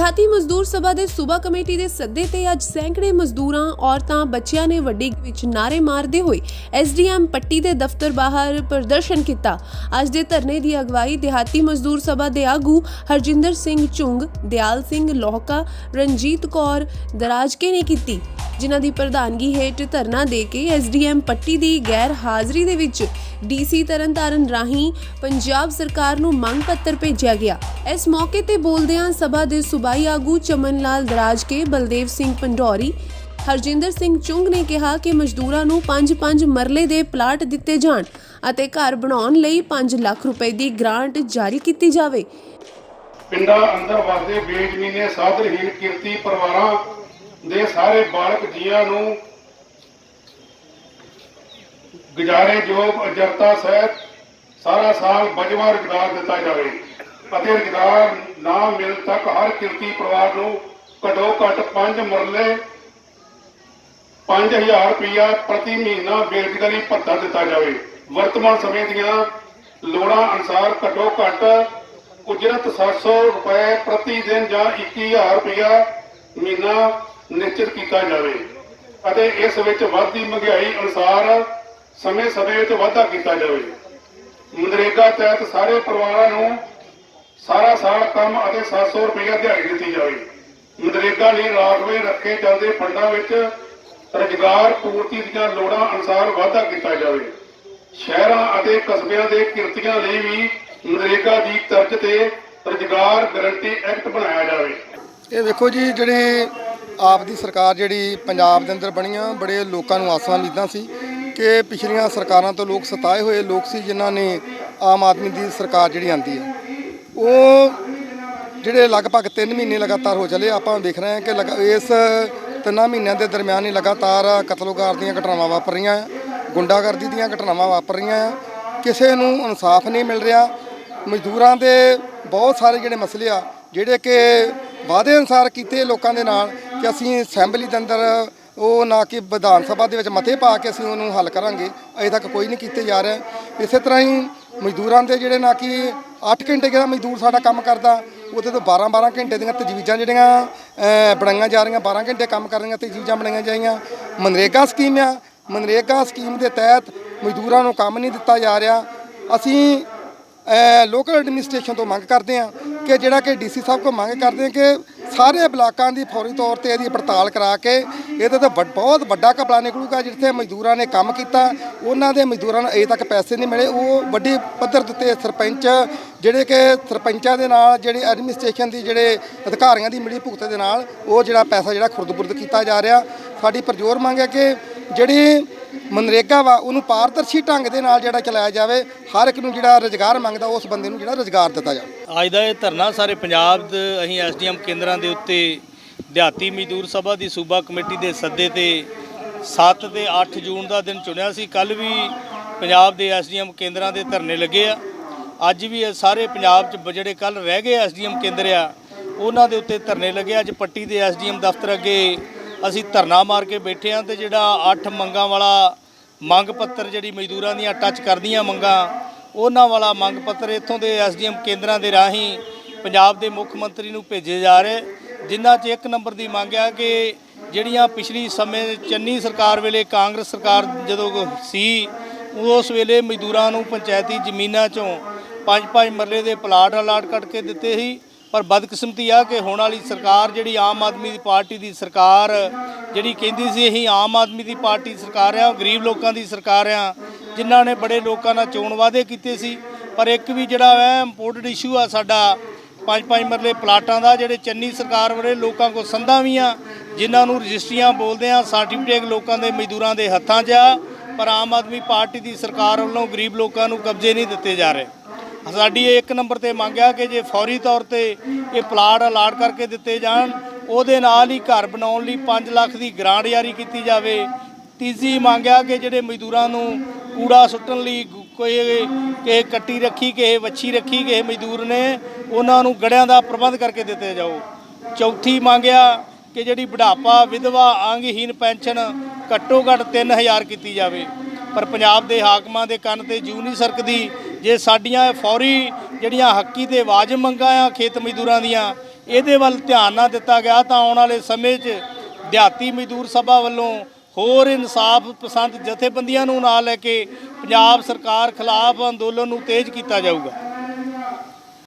ਦਿਹਾਤੀ ਮਜ਼ਦੂਰ ਸਭਾ ਦੇ ਸੂਬਾ ਕਮੇਟੀ ਦੇ ਸੱਦੇ ਤੇ ਅੱਜ ਸੈਂਕੜੇ ਮਜ਼ਦੂਰਾਂ, ਔਰਤਾਂ, ਬੱਚਿਆਂ ਨੇ ਵੱਡੀ ਵਿੱਚ ਨਾਰੇ ਮਾਰਦੇ ਹੋਏ ਐਸਡੀਐਮ ਪੱਟੀ ਦੇ ਦਫ਼ਤਰ ਬਾਹਰ ਪ੍ਰਦਰਸ਼ਨ ਕੀਤਾ। ਅੱਜ ਦੇ ਧਰਨੇ ਦੀ ਅਗਵਾਈ ਦਿਹਾਤੀ ਮਜ਼ਦੂਰ ਸਭਾ ਦੇ ਆਗੂ ਹਰਜਿੰਦਰ ਸਿੰਘ ਚੁੰਗ ਦਿਆਲ ਸਿੰਘ ਲੋਹਕਾ, ਰਣਜੀਤ ਕੌਰ ਦਰਾਜਕੇ ਨੇ ਕੀਤੀ। ਜਿਨ੍ਹਾਂ ਦੀ ਪ੍ਰਧਾਨਗੀ ਹੇਠ ਧਰਨਾ ਦੇ ਕੇ ਐਸਡੀਐਮ ਪੱਟੀ ਦੀ ਗੈਰ ਹਾਜ਼ਰੀ ਦੇ ਵਿੱਚ ਡੀਸੀ ਤਰਨਤਾਰਨ ਰਾਹੀਂ ਪੰਜਾਬ ਸਰਕਾਰ ਨੂੰ ਮੰਗ ਪੱਤਰ ਭੇਜਿਆ ਗਿਆ। ਇਸ ਮੌਕੇ ਤੇ ਬੋਲਦਿਆਂ ਸਭਾ ਦੇ ਸੂਬਾਈ ਆਗੂ ਚਮਨ ਲਾਲ ਦਰਾਜਕੇ ਬਲਦੇਵ ਸਿੰਘ ਪੰਡੋਰੀ, ਹਰਜਿੰਦਰ ਸਿੰਘ ਚੁੰਗ ਨੇ ਕਿਹਾ ਕਿ ਮਜ਼ਦੂਰਾਂ ਨੂੰ 5-5 ਮਰਲੇ ਦੇ ਪਲਾਟ ਦਿੱਤੇ ਜਾਣ ਅਤੇ ਘਰ ਬਣਾਉਣ ਲਈ 5 ਲੱਖ ਰੁਪਏ ਦੀ ਗ੍ਰਾਂਟ ਜਾਰੀ ਕੀਤੀ ਜਾਵੇ। ਪਿੰਡਾਂ ਅੰਦਰ ਵਸਦੇ ਬੇਜ਼ਮੀਨੇ, ਸਾਧਰਹੀਣ, ਕਿਰਤੀ ਪਰਿਵਾਰਾਂ ਦੇ ਸਾਰੇ ਬਾਲਕ ਜੀਆਂ ਨੂੰ ਗੁਜ਼ਾਰੇਯੋਗ ਅਜਰਤਾ ਸਹਿਤ ਸਾਰਾ ਸਾਲ ਬਜਵਾ ਰੁਜ਼ਗਾਰ ਦਿੱਤਾ ਜਾਵੇ ਅਤੇ ਰੁਜ਼ਗਾਰ ਨਾ ਮਿਲ ਤੱਕ ਹਰ ਕਿਰਤੀ ਪਰਿਵਾਰ ਨੂੰ ਘੱਟੋ ਘੱਟ 5 ਮਰਲੇ 5000 ਰੁਪਇਆ ਪ੍ਰਤੀ ਮਹੀਨਾ ਬੇਰੁਜ਼ਗਾਰੀ ਭੱਤਾ ਦਿੱਤਾ ਜਾਵੇ। ਵਰਤਮਾਨ ਸਮੇਂ ਦੀਆਂ ਲੋੜਾਂ ਅਨੁਸਾਰ ਘੱਟੋ ਘੱਟ ਉਜਰਤ 700 ਰੁਪਏ ਪ੍ਰਤੀ ਦਿਨ ਜਾਂ 21000 ਰੁਪਇਆ ਮਹੀਨਾ ਨਿਸ਼ਚਿਤ ਕੀਤਾ ਜਾਵੇ ਅਤੇ ਇਸ ਵਿੱਚ ਵੱਧਦੀ ਮਹਿੰਗਾਈ ਅਨੁਸਾਰ ਸਮੇਂ-ਸਮੇਂ ਵਿੱਚ ਵਾਧਾ ਕੀਤਾ ਜਾਵੇ। ਮਨਰੇਗਾ ਤਹਿਤ ਸਾਰੇ ਪਰਿਵਾਰਾਂ ਨੂੰ ਸਾਰਾ ਸਾਲ ਕੰਮ ਅਤੇ 700 ਰੁਪਇਆ ਦਿਹਾੜੀ ਦਿੱਤੀ ਜਾਵੇ। ਮਨਰੇਗਾ ਲਈ ਰਾਖਵੇਂ ਰੱਖੇ ਜਾਂਦੇ ਫੰਡਾਂ ਵਿੱਚ ਰੁਜ਼ਗਾਰ ਪੂਰਤੀ ਦੀਆਂ ਲੋੜਾਂ ਅਨੁਸਾਰ ਵਾਧਾ ਕੀਤਾ ਜਾਵੇ। ਸ਼ਹਿਰਾਂ ਅਤੇ ਕਸਬਿਆਂ ਦੇ ਕਿਰਤੀਆਂ ਲਈ ਵੀ ਮਨਰੇਗਾ ਦੀ ਤਰਜ਼ ਤੇ ਰੁਜ਼ਗਾਰ ਗਾਰੰਟੀ ਐਕਟ ਬਣਾਇਆ ਜਾਵੇ। ਇਹ ਵੇਖੋ ਜੀ, ਜਿਹੜੇ ਆਪ ਦੀ ਸਰਕਾਰ ਜਿਹੜੀ ਪੰਜਾਬ ਦੇ ਅੰਦਰ ਬਣੀਆਂ ਬੜੇ ਲੋਕਾਂ ਨੂੰ ਆਸਾਂ ਉਮੀਦਾਂ ਸੀ ਕਿ ਪਿਛਲੀਆਂ ਸਰਕਾਰਾਂ ਤੋਂ ਲੋਕ ਸਤਾਏ ਹੋਏ ਲੋਕ ਸੀ ਜਿਨ੍ਹਾਂ ਨੇ ਆਮ ਆਦਮੀ ਦੀ ਸਰਕਾਰ ਜਿਹੜੀ ਆਂਦੀ ਹੈ ਉਹ ਜਿਹੜੇ ਲਗਭਗ 3 ਮਹੀਨੇ ਲਗਾਤਾਰ ਹੋ ਚਲੇ, ਆਪਾਂ ਵੇਖ ਰਹੇ ਹਾਂ ਕਿ ਲਗਾ- ਇਸ ਤਿੰਨਾਂ ਮਹੀਨਿਆਂ ਦੇ ਦਰਮਿਆਨ ਹੀ ਲਗਾਤਾਰ ਕਤਲੋਗਾਰ ਦੀਆਂ ਘਟਨਾਵਾਂ ਵਾਪਰ ਰਹੀਆਂ ਆ ਗੁੰਡਾਗਰਦੀ ਦੀਆਂ ਘਟਨਾਵਾਂ ਵਾਪਰ ਰਹੀਆਂ ਆ ਕਿਸੇ ਨੂੰ ਇਨਸਾਫ ਨਹੀਂ ਮਿਲ ਰਿਹਾ। ਮਜ਼ਦੂਰਾਂ ਦੇ ਬਹੁਤ ਸਾਰੇ ਜਿਹੜੇ ਮਸਲੇ ਆ, ਜਿਹੜੇ ਕਿ ਵਾਅਦੇ ਅਨੁਸਾਰ ਕੀਤੇ ਲੋਕਾਂ ਦੇ ਨਾਲ ਕਿ ਅਸੀਂ ਅਸੈਂਬਲੀ ਦੇ ਅੰਦਰ ਉਹ ਨਾ ਕਿ ਵਿਧਾਨ ਸਭਾ ਦੇ ਵਿੱਚ ਮਤੇ ਪਾ ਕੇ ਅਸੀਂ ਉਹਨੂੰ ਹੱਲ ਕਰਾਂਗੇ। ਅਜੇ ਤੱਕ ਕੋਈ ਨਹੀਂ ਕੀਤੇ ਜਾ ਰਿਹਾ। ਇਸੇ ਤਰ੍ਹਾਂ ਹੀ ਮਜ਼ਦੂਰਾਂ ਦੇ ਜਿਹੜੇ ਨਾ ਕਿ 8 ਘੰਟੇ ਦਾ ਮਜ਼ਦੂਰ ਸਾਡਾ ਕੰਮ ਕਰਦਾ, ਉਹਦੇ ਤੋਂ 12 12 ਘੰਟੇ ਦੀਆਂ ਤਜਵੀਜ਼ਾਂ ਜਿਹੜੀਆਂ ਬਣਾਈਆਂ ਜਾ ਰਹੀਆਂ। 12 ਘੰਟੇ ਕੰਮ ਕਰਨ ਦੀਆਂ ਤਜਵੀਜ਼ਾਂ ਬਣਾਈਆਂ ਜਾਈਆਂ। ਮਨਰੇਗਾ ਸਕੀਮ ਆ। ਮਨਰੇਗਾ ਸਕੀਮ ਦੇ ਤਹਿਤ ਮਜ਼ਦੂਰਾਂ ਨੂੰ ਕੰਮ ਨਹੀਂ ਦਿੱਤਾ ਜਾ ਰਿਹਾ। ਅਸੀਂ ਲੋਕਲ ਐਡਮਿਨਿਸਟ੍ਰੇਸ਼ਨ ਤੋਂ ਮੰਗ ਕਰਦੇ ਹਾਂ ਕਿ ਜਿਹੜਾ ਕਿ ਡੀਸੀ ਸਾਹਿਬ ਕੋ ਮੰਗ ਕਰਦੇ ਹਾਂ ਕਿ ਸਾਰੇ ਬਲਾਕਾਂ ਦੀ ਫੌਰੀ ਤੌਰ ਤੇ ਇਹਦੀ ਪੜਤਾਲ ਕਰਾ ਕੇ ਇਹਦੇ ਤੇ ਵੱਡ- ਬਹੁਤ ਵੱਡਾ ਕਪੜਾ ਨਿਕਲੂਗਾ ਜਿੱਥੇ ਮਜ਼ਦੂਰਾਂ ਨੇ ਕੰਮ ਕੀਤਾ। ਉਹਨਾਂ ਦੇ ਮਜ਼ਦੂਰਾਂ ਨੂੰ ਅਜੇ ਤੱਕ ਪੈਸੇ ਨਹੀਂ ਮਿਲੇ। ਉਹ ਵੱਡੀ ਪੱਧਰ ਦੇ ਸਰਪੰਚ ਜਿਹੜੇ ਕਿ ਸਰਪੰਚਾਂ ਦੇ ਨਾਲ, ਜਿਹੜੇ ਐਡਮਿਨਿਸਟ੍ਰੇਸ਼ਨ ਦੀ ਜਿਹੜੇ ਅਧਿਕਾਰੀਆਂ ਦੀ ਮਿਲੀ ਭੁਗਤ ਦੇ ਨਾਲ ਉਹ ਜਿਹੜਾ ਪੈਸਾ ਜਿਹੜਾ ਖੁਰਦ-ਬੁਰਦ ਕੀਤਾ ਜਾ ਰਿਹਾ। ਸਾਡੀ ਪ੍ਰਜੋਰ ਮੰਗ ਹੈ ਕਿ ਜਿਹੜੀ ਮਨਰੇਗਾ ਵਾ, ਉਹਨੂੰ ਪਾਰਦਰਸ਼ੀ ਢੰਗ ਦੇ ਨਾਲ ਜਿਹੜਾ ਚਲਾਇਆ ਜਾਵੇ, ਹਰ ਇੱਕ ਨੂੰ ਜਿਹੜਾ ਰੋਜ਼ਗਾਰ ਮੰਗਦਾ, ਉਸ ਬੰਦੇ ਨੂੰ ਜਿਹੜਾ ਰੋਜ਼ਗਾਰ ਦਿੱਤਾ ਜਾਵੇ। ਅੱਜ ਦਾ ਇਹ ਧਰਨਾ ਸਾਰੇ ਪੰਜਾਬ ਦੇ, ਅਸੀਂ ਐਸਡੀਐਮ ਕੇਂਦਰਾਂ ਦੇ ਉੱਤੇ, ਦਿਹਾਤੀ ਮਜ਼ਦੂਰ ਸਭਾ ਦੀ ਸੂਬਾ ਕਮੇਟੀ ਦੇ ਸੱਦੇ ਤੇ 7 ਤੇ 8 ਜੂਨ ਦਾ ਦਿਨ ਚੁਣਿਆ ਸੀ। ਕੱਲ ਵੀ ਪੰਜਾਬ ਦੇ ਐਸਡੀਐਮ ਕੇਂਦਰਾਂ ਦੇ ਧਰਨੇ ਲੱਗੇ ਆ। ਅੱਜ ਵੀ ਇਹ ਸਾਰੇ ਪੰਜਾਬ 'ਚ ਬ- ਜਿਹੜੇ ਕੱਲ ਰਹਿ ਗਏ ਐਸਡੀਐਮ ਕੇਂਦਰ ਆ, ਉਹਨਾਂ ਦੇ ਉੱਤੇ ਧਰਨੇ ਲੱਗੇ ਅੱਜ ਪੱਟੀ ਦੇ ਐਸਡੀਐਮ ਦਫ਼ਤਰ ਅੱਗੇ ਅਸੀਂ ਧਰਨਾ ਮਾਰ ਕੇ ਬੈਠੇ ਆ ਤੇ ਜਿਹੜਾ 8 ਮੰਗਾਂ ਵਾਲਾ ਮੰਗ ਪੱਤਰ ਜਿਹੜੀ ਮਜ਼ਦੂਰਾਂ ਦੀਆਂ ਟੱਚ ਕਰਦੀਆਂ ਮੰਗਾਂ, ਉਹਨਾਂ ਵਾਲਾ ਮੰਗ ਪੱਤਰ ਇੱਥੋਂ ਦੇ ਐਸਡੀਐਮ ਕੇਂਦਰਾਂ ਦੇ ਰਾਹੀਂ ਪੰਜਾਬ ਦੇ ਮੁੱਖ ਮੰਤਰੀ ਨੂੰ ਭੇਜੇ ਜਾ ਰਹੇ, ਜਿਨ੍ਹਾਂ 'ਚ ਇੱਕ ਨੰਬਰ ਦੀ ਮੰਗ ਆ ਕਿ ਜਿਹੜੀਆਂ ਪਿਛਲੀ ਸਮੇਂ ਚੰਨੀ ਸਰਕਾਰ ਵੇਲੇ, ਕਾਂਗਰਸ ਸਰਕਾਰ ਜਦੋਂ ਸੀ, ਉਸ ਵੇਲੇ ਮਜ਼ਦੂਰਾਂ ਨੂੰ ਪੰਚਾਇਤੀ ਜ਼ਮੀਨਾਂ 'ਚੋਂ ਪੰਜ ਪੰਜ ਮਰਲੇ ਦੇ ਪਲਾਟ ਅਲਾਟ ਕੱਟ ਕੇ ਦਿੱਤੇ ਸੀ। ਪਰ ਬਦਕਿਸਮਤੀ ਆ ਕਿ ਹੁਣ ਵਾਲੀ ਸਰਕਾਰ ਜਿਹੜੀ ਆਮ ਆਦਮੀ ਦੀ ਪਾਰਟੀ ਦੀ ਸਰਕਾਰ, ਜਿਹੜੀ ਕਹਿੰਦੀ ਸੀ ਅਸੀਂ ਆਮ ਆਦਮੀ ਦੀ ਪਾਰਟੀ ਸਰਕਾਰ ਆ, ਗਰੀਬ ਲੋਕਾਂ ਦੀ ਸਰਕਾਰ ਆ, ਜਿਨ੍ਹਾਂ ਨੇ ਬੜੇ ਲੋਕਾਂ ਨਾਲ ਚੋਣ ਵਾਅਦੇ ਕੀਤੇ ਸੀ, ਪਰ ਇੱਕ ਵੀ ਜਿਹੜਾ ਹੈ ਇੰਪੋਰਟਡ ਇਸ਼ੂ ਆ ਸਾਡਾ ਪੰਜ ਪੰਜ ਮਰਲੇ ਪਲਾਟਾਂ ਦਾ, ਜਿਹੜੇ ਚੰਨੀ ਸਰਕਾਰ ਵੇਲੇ ਲੋਕਾਂ ਕੋ ਸੰਧਾਂ ਵੀ ਆ, ਜਿਨ੍ਹਾਂ ਨੂੰ ਰਜਿਸਟਰੀਆਂ ਬੋਲਦੇ ਆ ਸਰਟੀਫਿਕੇਟ ਲੋਕਾਂ ਦੇ ਮਜ਼ਦੂਰਾਂ ਦੇ ਹੱਥਾਂ 'ਚ ਆ, ਪਰ ਆਮ ਆਦਮੀ ਪਾਰਟੀ ਦੀ ਸਰਕਾਰ ਵੱਲੋਂ ਗਰੀਬ ਲੋਕਾਂ ਨੂੰ ਕਬਜ਼ੇ ਨਹੀਂ ਦਿੱਤੇ ਜਾ ਰਹੇ। ਸਾਡੀ ਇਹ ਇੱਕ ਨੰਬਰ ਤੇ ਮੰਗਿਆ ਕਿ ਜੇ ਫੌਰੀ ਤੌਰ ਤੇ ਇਹ ਪਲਾਟ ਅਲਾਟ ਕਰਕੇ ਦਿੱਤੇ ਜਾਣ, ਉਹਦੇ ਨਾਲ ਹੀ ਘਰ ਬਣਾਉਣ ਲਈ 5 ਲੱਖ ਦੀ ਗ੍ਰਾਂਟ ਜਾਰੀ ਕੀਤੀ ਜਾਵੇ। ਤੀਜੀ ਮੰਗਿਆ ਕਿ ਜਿਹੜੇ ਮਜ਼ਦੂਰਾਂ ਨੂੰ ਕੂੜਾ ਸੁੱਟਣ ਲਈ ਕੋਈ ਕਿ ਕੱਟੀ ਰੱਖੀ ਕਿਸੇ ਵੱਛੀ ਰੱਖੀ ਕਿਸੇ ਮਜ਼ਦੂਰ ਨੇ, ਉਹਨਾਂ ਨੂੰ ਗੜਿਆਂ ਦਾ ਪ੍ਰਬੰਧ ਕਰਕੇ ਦਿੱਤੇ ਜਾਓ। ਚੌਥੀ ਮੰਗਿਆ ਕਿ ਜਿਹੜੀ ਬੁਢਾਪਾ, ਵਿਧਵਾ ਅੰਗਹੀਨ ਪੈਨਸ਼ਨ ਘੱਟੋ ਘੱਟ 3000 ਕੀਤੀ ਜਾਵੇ। ਪਰ ਪੰਜਾਬ ਦੇ ਹਾਕਮਾਂ ਦੇ ਕੰਨ ਤੇ ਜੂ ਨਹੀਂ ਸਰਕਦੀ ਜੇ ਸਾਡੀਆਂ ਫੌਰੀ ਜਿਹੜੀਆਂ ਹੱਕੀ ਤੇ ਵਾਜਬ ਮੰਗਾਂ ਆ ਖੇਤ ਮਜ਼ਦੂਰਾਂ ਦੀਆਂ, ਇਹਦੇ ਵੱਲ ਧਿਆਨ ਨਾ ਦਿੱਤਾ ਗਿਆ ਤਾਂ ਆਉਣ ਵਾਲੇ ਸਮੇਂ 'ਚ ਦਿਹਾਤੀ ਮਜ਼ਦੂਰ ਸਭਾ ਵੱਲੋਂ ਹੋਰ ਇਨਸਾਫ ਪਸੰਦ ਜਥੇਬੰਦੀਆਂ ਨੂੰ ਨਾਲ ਲੈ ਕੇ ਪੰਜਾਬ ਸਰਕਾਰ ਖਿਲਾਫ ਅੰਦੋਲਨ ਨੂੰ ਤੇਜ਼ ਕੀਤਾ ਜਾਊਗਾ।